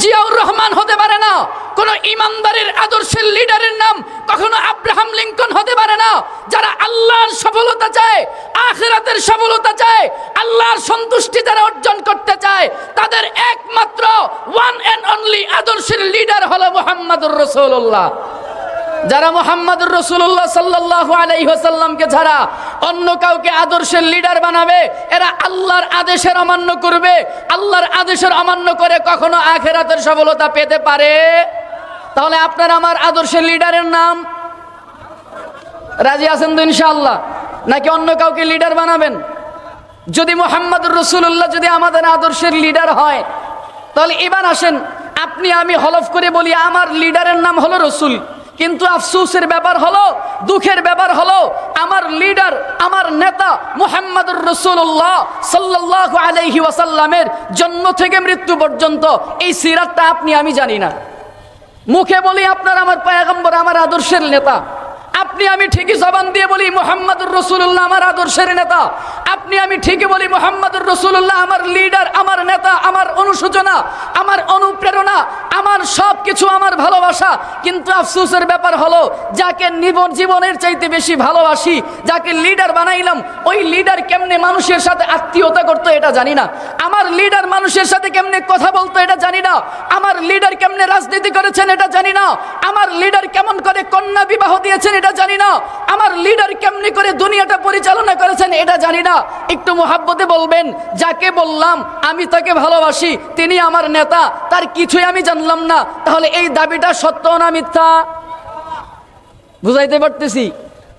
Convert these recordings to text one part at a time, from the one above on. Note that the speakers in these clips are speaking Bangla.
জিয়াউর রহমান হতে পারে না। কোন ইমানদারের আদর্শের লিডারের নাম কখনো আব্রাহাম লিঙ্কন হতে পারে না। যারা আল্লাহর সফলতা চায়, আখেরাতের সফলতা চায়, আল্লাহর সন্তুষ্টি যারা অর্জন করতে চায়, তাদের একমাত্র ওয়ান অ্যান্ড অনলি আদর্শের লিডার হলো মোহাম্মদুর রসুল্লাহ যারা মোহাম্মদুর রসুল্লাহ সাল্লাহ আলাইসাল্লামকে ছাড়া অন্য কাউকে আদর্শের লিডার বানাবে, এরা আল্লাহর আদেশের অমান্য করবে। আল্লাহর আদেশের অমান্য করে কখনো আখেরাতের সফলতা পেতে পারে। তাহলে আপনার আমার আদর্শের লিডারের নাম? রাজি আছেন তো ইনশাআল্লাহ? নাকি অন্য কাউকে লিডার বানাবেন? যদি মোহাম্মদুর রসুল্লাহ যদি আমাদের আদর্শের লিডার হয়, তাহলে এবার আসেন, আপনি আমি হলফ করে বলি, আমার লিডারের নাম হলো রসুল। কিন্তু আফসোসের ব্যাপার হলো, দুঃখের ব্যাপার হলো, আমার লিডার আমার নেতা মুহাম্মদুর রসুল্লাহ সাল্লাহ আলাইহি ওয়াসাল্লামের জন্ম থেকে মৃত্যু পর্যন্ত এই সিরাতটা আপনি, আমি জানি না। মুখে বলি আপনার আমার পায়গম্বর, আমার আদর্শের নেতা। আপনি, আমি ঠিকই জবান দিয়ে বলি, মোহাম্মদুর রসুল্লাহ আমার আদর্শের নেতা। আপনি, আমি ঠিকই বলি, মোহাম্মদুর রসুল্লাহ আমার লিডার আমার নেতা, আমার অনুসূচনা আমার অনুপ্রেরণা, আমার সব কিছু আমার ভালোবাসা। কিন্তু আফসোসের ব্যাপার হলো, যাকে নিবন জীবনের চাইতে বেশি ভালোবাসি, যাকে লিডার বানাইলাম, ওই লিডার কেমনে মানুষের সাথে আত্মীয়তা করতো এটা জানি না। আমার লিডার মানুষের সাথে কেমনে কথা বলতো এটা জানি না। আমার লিডার কেমনে রাজনীতি করেছেন এটা জানি না। আমার লিডার কেমন করে কন্যা বিবাহ দিয়েছেন এটা জানি না। আমার লিডার কেমনি করে দুনিয়াটা পরিচালনা করেছেন এটা জানি না। একটু মোহাব্বতে বলবেন, যাকে বললাম আমি তাকে ভালোবাসি, তিনি আমার নেতা, তার কিছুই আমি জানলাম না। তাহলে এই দাবিটা সত্য না মিথ্যা? বুঝাইতে পারতেছি?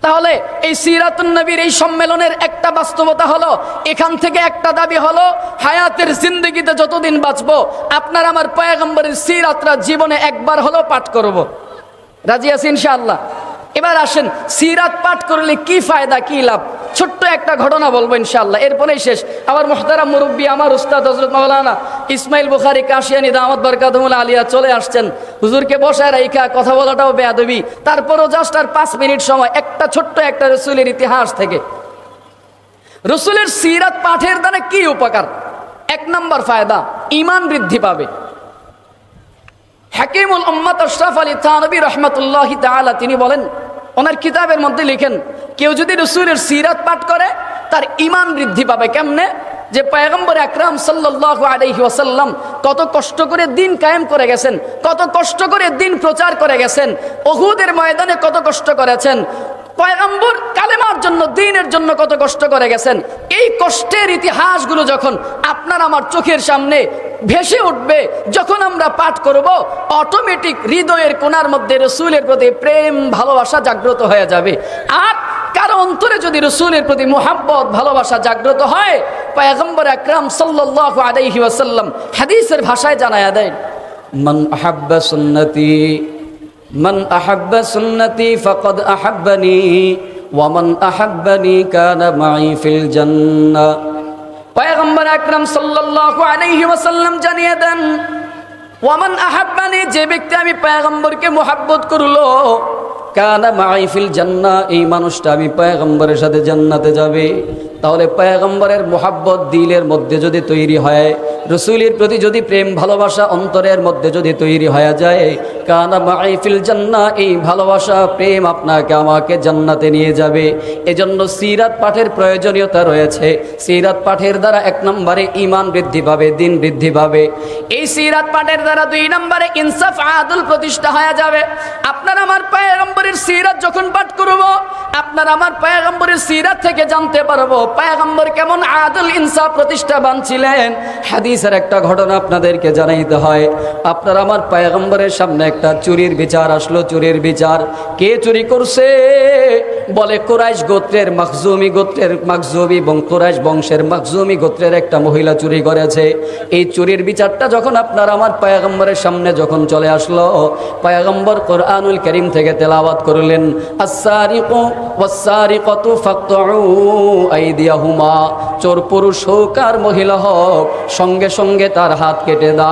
তাহলে এই সিরাতুন নবীর এই সম্মেলনের একটা বাস্তবতা হলো, এখান থেকে একটা দাবি হলো, হায়াতের জিন্দগিতে যতদিন বাঁচবো, আপনার আমার পয়াগম্বরের সিরাতরা জীবনে একবার হলো পাঠ করব। রাজি আছি ইনশাআল্লাহ? এবার আসেন, সিরাত পাঠ করলে কি ফায়দা, কি লাভ? ছোট্ট একটা ঘটনা বলব ইনশাআল্লাহ, এরপরেই শেষ। আমার মোহতারা মুরব্বী, আমার উস্তাদ হজরত মাওলানা ইসমাইল বুখারি, কাশিয়ানি দামদ বরকাতমুল আলিয়া চলে আসছেন। হুজুরকে বসায় রাইখা, কথা বলাটাও বেয়াদবি। তারপরও জাস্ট আর পাঁচ মিনিট সময়, একটা ছোট্ট একটা রসুলের ইতিহাস থেকে। রসুলের সিরাত পাঠের দ্বারা কি উপকার? এক নম্বর ফায়দা ইমান বৃদ্ধি পাবে। হাকিমুল উম্মত আশরাফ আলী থানবী রহমতুল্লাহ তিনি বলেন ওনার কিতাবের মধ্যে লিখেন, কেউ যদি রসুলের সিরাত পাঠ করে, তার ইমান বৃদ্ধি পাবে কেমনে? যে পয়গম্বর আকরাম সাল্লাহ আলহি ওয়াসাল্লাম কত কষ্ট করে দিন কায়েম করে গেছেন, কত কষ্ট করে দিন প্রচার করে গেছেন অহুদের ময়দানে কত কষ্ট করেছেন পয়গম্বর কালেমার জন্য, দিনের জন্য কত কষ্ট করে গেছেন। এই কষ্টের ইতিহাসগুলো যখন আপনার আমার চোখের সামনে ভেসে উঠবে, যখন আমরা পাঠ করব অটোমেটিক হৃদয়ের কোনার মধ্যে রসুলের প্রতি প্রেম, ভালোবাসা জাগ্রত হয়ে যাবে। আর কারও অন্তরে যদি রসুলের প্রতি মোহাব্বত, ভালোবাসা জাগ্রত হয়, পয়গম্বর আকরাম সাল্লাহ আলাইহি ওয়াসাল্লাম হাদিসের ভাষায় জানায়া দেয় মান আহাব্বা সুন্নতি من أحب سنتي فقد أحبني ومن أحبني كان معي في الجنة পয়গম্বর আকরাম সাল্লাল্লাহু আলাইহি ওয়াসাল্লাম জানিয়ে দেন ওয়ামান আহাব্বানি যে ব্যক্তি আমি পয়গম্বরকে মোহাব্বত করলো কানা মাইফিল জান্না, এই মানুষটা আমি পয়গম্বরের সাথে জান্নাতে যাবে। তাহলে পয়গম্বরের মোহাব্বত দিলের মধ্যে যদি তৈরি হয়, রসুলের প্রতি যদি প্রেম, ভালোবাসা অন্তরের মধ্যে যদি তৈরি হয়ে যায়, কানা মাইফিল জান্না, এই ভালোবাসা, প্রেম আপনাকে, আমাকে জান্নাতে নিয়ে যাবে। এজন্য সিরাত পাঠের প্রয়োজনীয়তা রয়েছে। সিরাত পাঠের দ্বারা এক নম্বরে ইমান বৃদ্ধি পাবে, দিন বৃদ্ধি পাবে। এই সিরাত পাঠের দ্বারা দুই নম্বরে ইনসাফ আদুল প্রতিষ্ঠা হয়ে যাবে। আপনার, আমার পায়গম্বরের সিরাত যখন পাঠ করব, আপনার আমার পায়গম্বরের সিরাত থেকে জানতে পারব পায়গম্বর কেমন আদুল ইনসাফ প্রতিষ্ঠাবান ছিলেন হাদিসের একটা ঘটনা আপনাদেরকে জানাইতে হয়। আপনার আমার পায়গম্বরের সামনে একটা চুরির বিচার আসলো, চুরির বিচার। কে চুরি করছে? বলে কোরাইশ গোত্রের মখজুমি গোত্রের মখজুমি এবং কোরাইশ বংশের মখজুমি গোত্রের একটা মহিলা চুরি করেছে। এই চুরির বিচারটা যখন আপনার আমার পায়গম্বরের সামনে যখন চলে আসলো পায়গম্বর কোরআনুল করিম থেকে তেলাওয়াত করলেন আসারিকু ওয়াসারিকতু ফাকতউ আইদিয়াহুমা। চোর পুরুষ হোক আর মহিলা হোক, সঙ্গে সঙ্গে তার হাত কেটে দাও।